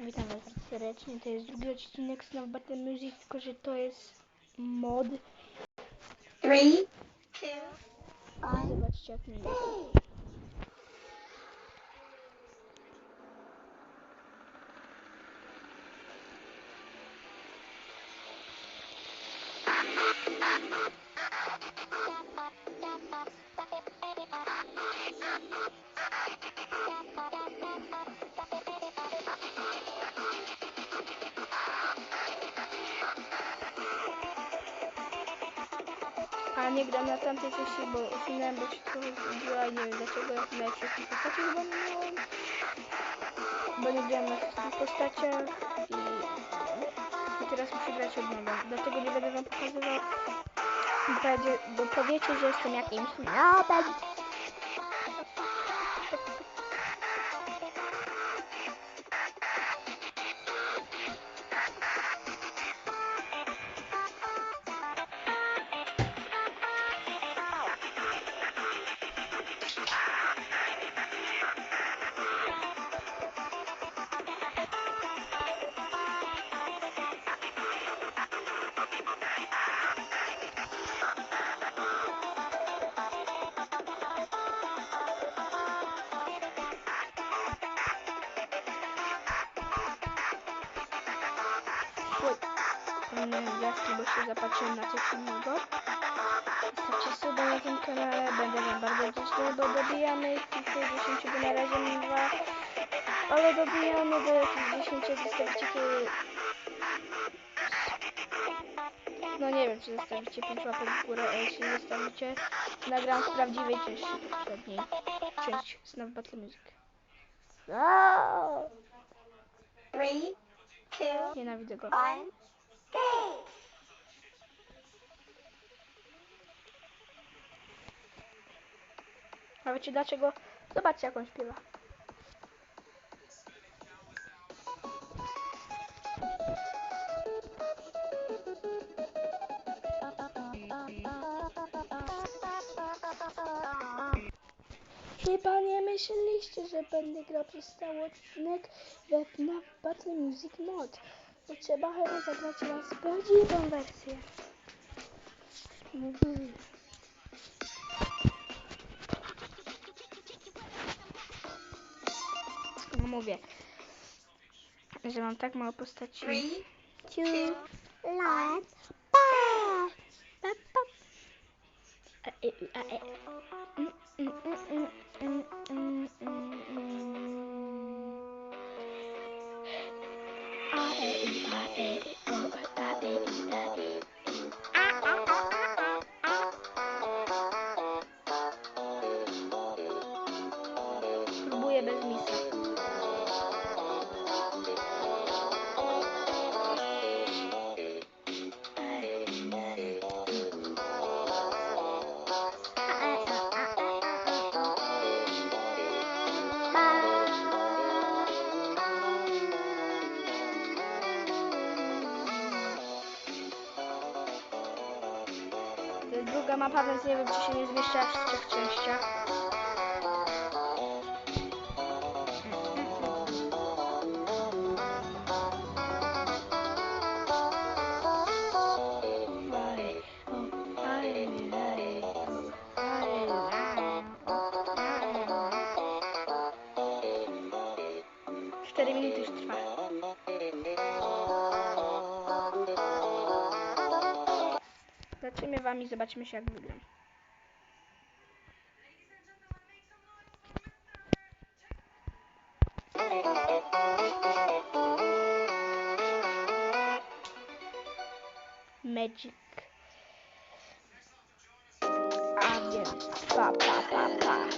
Witam was serdecznie. To jest drugi odcinek Snuff Battle Music, tylko że to jest mod. Three, two, one. Zobaczcie jak mi A nie gram na tamtej sesji, bo usunąłem, bo się trochę zgubiła i nie wiem dlaczego jak na wszystkich postaciach chyba nie miałem. Bo nie grałem na wszystkich postaciach i, i teraz muszę grać od nowa. Dlatego nie będę wam pokazywał. Powiecie, bo powiecie, że jestem jakimś nobem. Powinienem gwiazdki, bo się zapatrzyłem na coś innego. Zostawcie suba na tym kanale, będę wam bardzo wdzięczny, bo dobijamy tych 10, bo na razie mam dwa. Ale dobijamy do jakichś 10, jak zostawicie. No nie wiem, czy zostawicie 5 łapek w górę, a jeśli zostawicie, nagram z prawdziwej części poprzedniej. Część Snuff Battle Music. Three, two, Nienawidzę go. one. A wiecie dlaczego? Zobaczcie jak on śpiewa. Myśleliście, że będę grał przez cały odcinek we FNAF Battle Music Mod. Bo trzeba chyba zagrać raz prawdziwą wersję. Mhm. No mówię, że mam tak mało postaci. Three, two, one. pa, pa, pa. A, druga mapa, więc nie wiem, czy się nie zmieszcza w trzech częściach. Zaczniemy wam i zobaczymy się jak wygram. Magic. A więc pa pa pa pa.